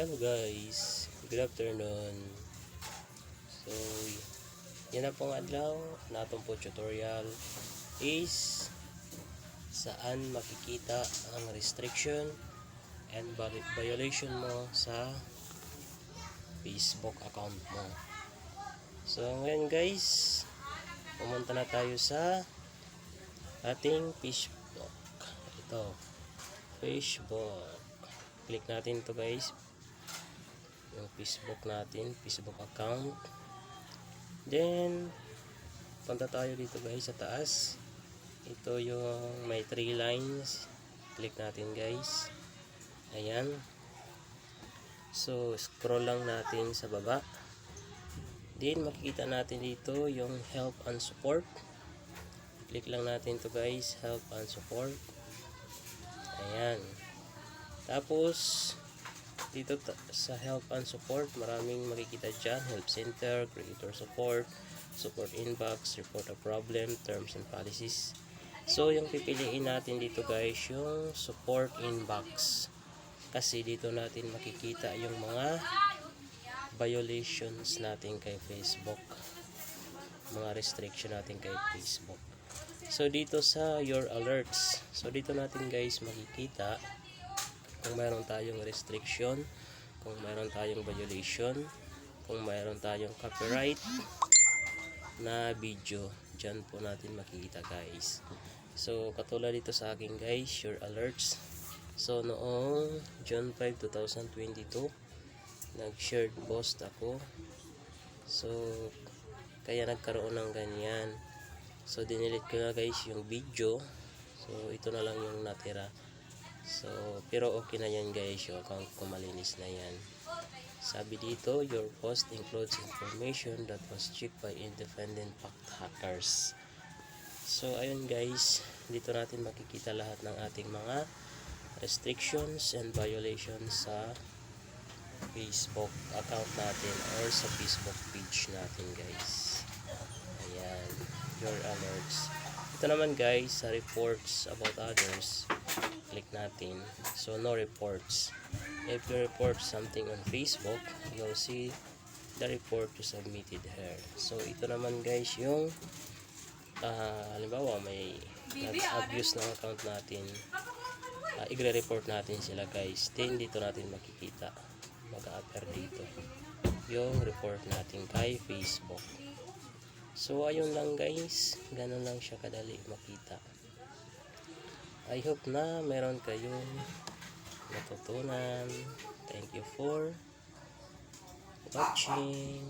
Hello guys, good afternoon. So, yan na pong adlaw na atong po tutorial is saan makikita ang restriction and vi- violation mo sa Facebook account mo. So, ngayon guys, pumunta na tayo sa ating Facebook. Ito, Facebook. Click natin to guys. Yung Facebook natin, Facebook account. Then, punta tayo dito guys sa taas. Ito yung may three lines. Click natin guys. Ayan. So, scroll lang natin sa baba. Then, makikita natin dito yung help and support. Click lang natin to guys, help and support. Ayan. Tapos, dito sa help and support, maraming makikita dyan. Help center, creator support, support inbox, report a problem, terms and policies. So, yung pipiliin natin dito guys, yung support inbox. Kasi dito natin makikita yung mga violations natin kay Facebook. Mga restriction natin kay Facebook. So, dito sa your alerts. So, dito natin guys makikita kung mayroon tayong restriction, kung mayroon tayong violation, kung mayroon tayong copyright na video. Diyan po natin makikita guys. So, katulad dito sa akin guys, your alerts. So, noong June 5, 2022, nag-shared post ako. So, kaya nagkaroon ng ganyan. So, dinilit ko na guys yung video. So, ito na lang yung natira. So, pero okay na yan guys. Yung account ko malinis na yan. Sabi dito, your post includes information that was checked by independent fact hackers. So, ayun guys. Dito natin makikita lahat ng ating mga restrictions and violations sa Facebook account natin or sa Facebook page natin guys. Ayan, your alerts. Ito naman guys, sa reports about others, click natin. So, no reports. If you report something on Facebook, you'll see the report you submitted here. So, ito naman guys yung ah, halimbawa may nag-abuse ng account natin. Ah, igre-report natin sila guys. Then, dito natin makikita. Mag-appear dito. Yung report natin kay Facebook. So, ayun lang guys. Ganun lang siya kadali makita. I hope na meron kayong natutunan. Thank you for watching.